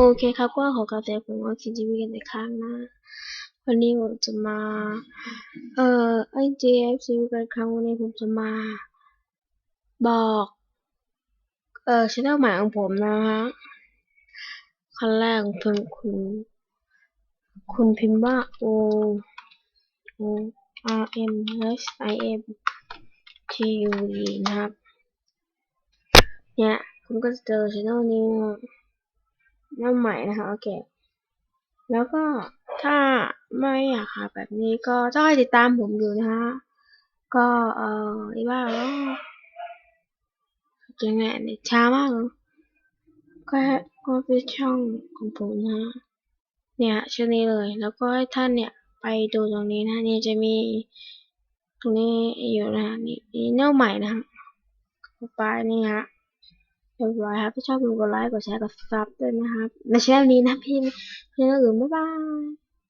โอเคครับก็ขอกราบสวัสดีผมว่าคิดจีวีกันในครั้งหน้า วันนี้ผมจะมา เอ่อไอเจฟซีกันครั้งวันนี้ผมจะมา บอก เอ่อช่องใหม่ของผมนะฮะขั้นแรกคุณคุณ คุณพิมพ์ว่า O O R M H I M T U E นะครับ เนี่ย คุณก็จะเจอช่องนี้นะ หน้าใหม่นะคะ โอเค แล้วก็ถ้าไม่อยากหาแบบนี้ก็ต้องให้ติดตามผมอยู่นะฮะก็เอออีบ้าแล้วยังไงเนี่ยช้ามากเลยก็ก็เป็นช่องของผมนะ เนี่ยชื่อนี้เลย แล้วก็ให้ท่านเนี่ยไปดูตรงนี้นะนี่จะมีตรงนี้อยู่นะนี่นี่เนื้อใหม่นะไปนี่ฮะ เรียบร้อยครับ ถ้าชอบกดไลค์ กดแชร์ กดซับด้วยนะครับ ในช่องนี้นะพี่เพื่อนอื่นบ๊ายบาย